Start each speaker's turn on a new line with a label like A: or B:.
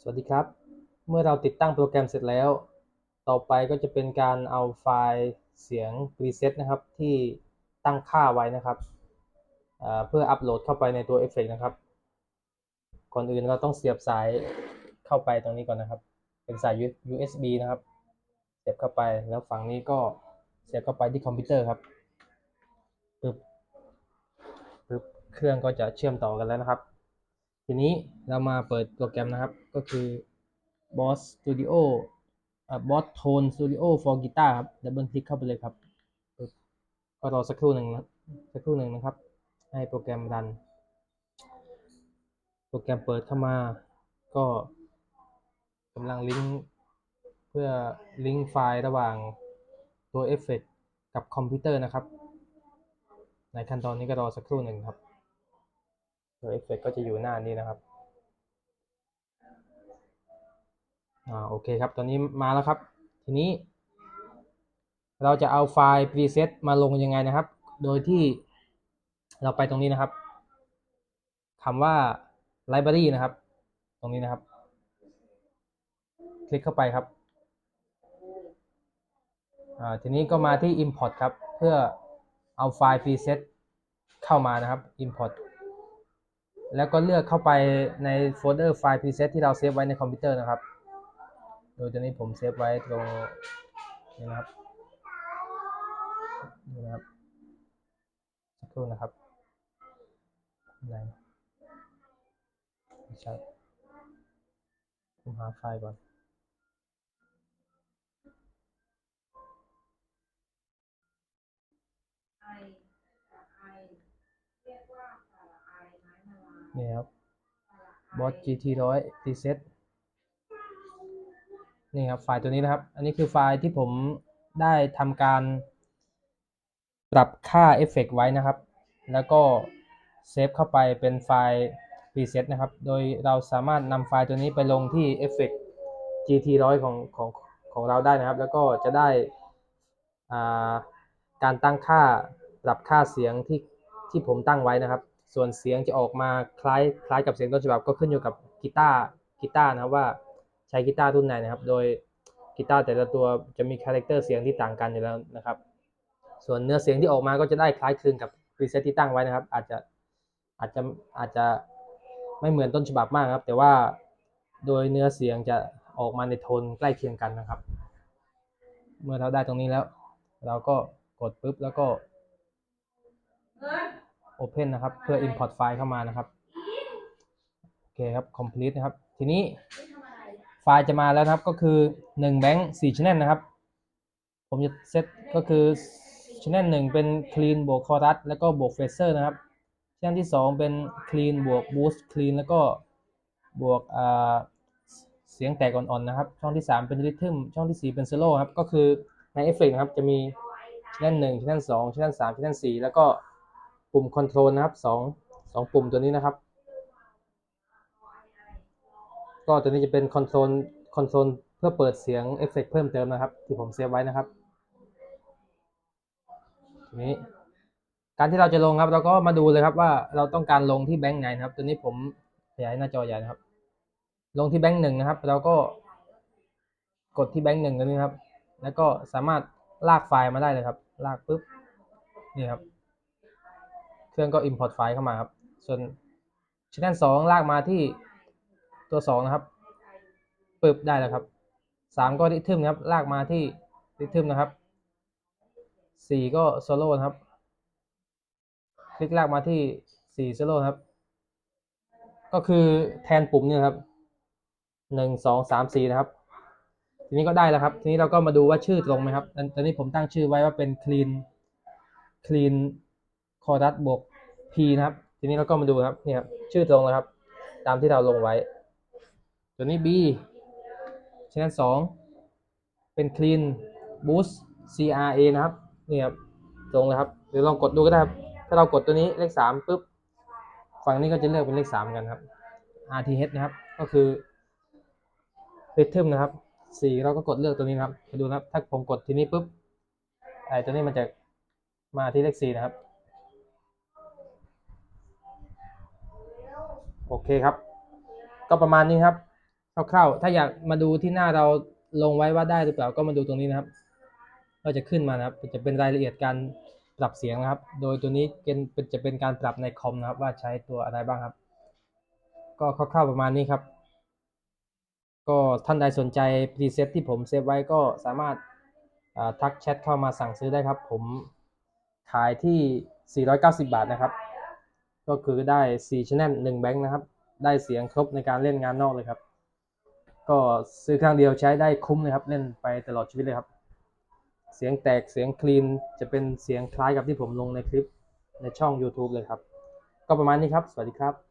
A: สวัสดีครับ เมื่อเราติดตั้งโปรแกรมเสร็จแล้ว ต่อไปก็จะเป็นการเอาไฟล์เสียง preset นะครับ ที่ตั้งค่าไว้นะครับเพื่ออัปโหลดเข้าไปในตัว Effect นะครับ ก่อนอื่นเราต้องเสียบสายเข้าไปตรงนี้ก่อนนะครับ เป็นสาย USB นะครับ เสียบเข้าไปแล้วฝั่งนี้ก็เสียบเข้าไปที่คอมพิวเตอร์ครับปึ๊บปึ๊บเครื่องก็จะเชื่อมต่อกันแล้วนะครับ ทีนี้เรามาเปิดโปรแกรมนะครับ ก็คือ Boss Studio อ่า Boss Tone Studio for Guitar ครับดับเบิลคลิกเข้าไปเลยครับปึ๊บก็รอสักครู่หนึ่งนะสักครู่หนึ่งนะครับ ให้โปรแกรมรัน โปรแกรมเปิดเข้ามา ก็กำลังลิงก์เพื่อลิงก์ไฟล์ระหว่างตัวเอฟเฟกกับคอมพิวเตอร์นะครับ ในขั้นตอนนี้ก็รอสักครู่หนึ่งครับ ตัวเอฟเฟกก็จะอยู่หน้านี้นะครับอ่าโอเคครับ ตอนนี้มาแล้วครับ ทีนี้ เราจะเอาไฟล์ preset มาลงยังไงนะครับ โดยที่เราไปตรงนี้นะครับคำว่า library นะครับ ตรงนี้นะครับ คลิกเข้าไปครับอ่าทีนี้ก็มาที่ import ครับ เพื่อเอาไฟล์ preset เข้ามานะครับ import แล้วก็เลือกเข้าไปในโฟลเดอร์ไฟล์ preset ที่เราเซฟไว้ในคอมพิวเตอร์นะครับ โดยตอนนี้ผมเซฟไว้ตรงนี้นะครับนี่นะครับสักครู่นะครับไหนไม่ใช่ผมหาไฟล์ก่อน
B: ไอกับไอเรียกว่าสระไอไม้มะลา
A: นี่ครับ
B: สระไอ
A: boss gt 100 preset นี่ครับไฟล์ตัวนี้นะครับ อันนี้คือไฟล์ที่ผมได้ทำการ ปรับค่าเอฟเฟกต์ไว้นะครับ แล้วก็เซฟเข้าไปเป็นไฟล์ preset นะครับ โดยเราสามารถนำไฟล์ตัวนี้ไปลงที่ Effect GT 100ของของของเราได้นะครับ แล้วก็จะได้การตั้งค่าปรับค่าเสียงที่ที่ผมตั้งไว้นะครับ ส่วนเสียงจะออกมาคล้ายคล้ายกับเสียงต้นฉบับก็ขึ้นอยู่กับกีตาร์กีตาร์นะครับว่าใช้กีตาร์รุ่นไหนนะครับ โดยกีตาร์แต่ละตัวจะมีคาแรคเตอร์เสียงที่ต่างกันอยู่แล้วนะครับ ส่วนเนื้อเสียงที่ออกมาก็จะได้คล้ายคลึงกับรีเซตที่ตั้งไว้นะครับ อาจจะอาจจะอาจจะไม่เหมือนต้นฉบับมากครับ แต่ว่าโดยเนื้อเสียงจะออกมาในโทนใกล้เคียงกันนะครับ เมื่อเราได้ตรงนี้แล้ว เราก็กดปุ๊บแล้วก็ Open นะครับ เพื่อ Import ไฟล์เข้ามานะครับ โอเคครับ Complete นะครับ ทีนี้
B: ไม่ทำอะไร
A: ไฟล์จะมาแล้วนะครับ ก็คือ1แบงค์4 channel นะครับ ผมจะเซตก็คือ channel 1 เป็น clean บวก chorus แล้วก็บวก phaser นะครับ channel ที่ 2 เป็น clean บวก boost clean แล้วก็บวกอ่าเสียงแตกอ่อนๆนะครับ ช่องที่ 3 เป็น rhythm ช่องที่ 4 เป็น solo ครับ ก็คือใน effect นะครับ จะมี channel 1 channel 2 channel 3 channel 4แล้วก็ ปุ่ม control นะครับ2 2ปุ่มตัวนี้นะครับ ก็ตัวนี้จะเป็นคอนโซลคอนโซลเพื่อเปิดเสียงเอฟเฟกต์เพิ่มเติมนะครับ ที่ผมเซฟไว้นะครับทีนี้การที่เราจะลงครับ เราก็มาดูเลยครับว่าเราต้องการลงที่แบงค์ไหนนะครับ ตัวนี้ผมขยายหน้าจอใหญ่นะครับ ลงที่แบงค์หนึ่งนะครับ เราก็กดที่แบงค์หนึ่งตัวนี้ครับ แล้วก็สามารถลากไฟล์มาได้เลยครับ ลากปุ๊บนี่ครับ เครื่องก็ import ไฟล์เข้ามาครับ ส่วน channel สองลากมาที่ตัวสองนะครับปึ๊บได้แล้วครับสามก็ริทึมนะครับ ลากมาที่ริทึมนะครับสี่ก็โซโล่นะครับ คลิกลากมาที่สี่โซโล่ครับ ก็คือแทนปุ่มเนี่ยครับหนึ่งสองสามสี่นะครับ ทีนี้ก็ได้แล้วครับ ทีนี้เราก็มาดูว่าชื่อตรงไหมครับ ตอนตอนนี้ผมตั้งชื่อไว้ว่าเป็น clean clean chorus บวก p นะครับ ทีนี้เราก็มาดูครับเนี่ยครับชื่อตรงนะครับ ตามที่เราลงไว้ ตัวนี้ B channel 2เป็น clean boost CRA นะครับนี่ครับตรงเลยครับหรือลองกดดูก็ได้ครับถ้าเรากดตัวนี้เลขสามปุ๊บฝั่งนี้ก็จะเลือกเป็นเลขสามกันครับ RTH นะครับ ก็คือ rhythm นะครับสี่เราก็กดเลือกตัวนี้นะครับไปดูนะครับ ถ้าผมกดทีนี้ปุ๊บไอ้ตัวนี้มันจะมาที่เลขสี่นะครับ โอเคครับ ก็ประมาณนี้ครับคร่าวๆถ้าอยากมาดูที่หน้าเราลงไว้ว่าได้หรือเปล่าก็มาดูตรงนี้นะครับก็จะขึ้นมานะครับ จะเป็นรายละเอียดการปรับเสียงนะครับ โดยตัวนี้เป็นจะเป็นการปรับในคอมนะครับ ว่าใช้ตัวอะไรบ้างครับ ก็คร่าวๆประมาณนี้ครับ ก็ท่านใดสนใจพรีเซตที่ผมเซฟไว้ก็สามารถาทักแชทเข้ามาสั่งซื้อได้ครับ ผมขายที่ 490 บาทนะครับ ก็คือได้4 channel 1แบงค์นะครับ ได้เสียงครบในการเล่นงานนอกเลยครับ ก็ซื้อครั้งเดียวใช้ได้คุ้มเลยครับ เล่นไปตลอดชีวิตเลยครับ เสียงแตกเสียงคลีนจะเป็นเสียงคล้ายกับที่ผมลงในคลิปในช่อง YouTube เลยครับ ก็ประมาณนี้ครับ สวัสดีครับ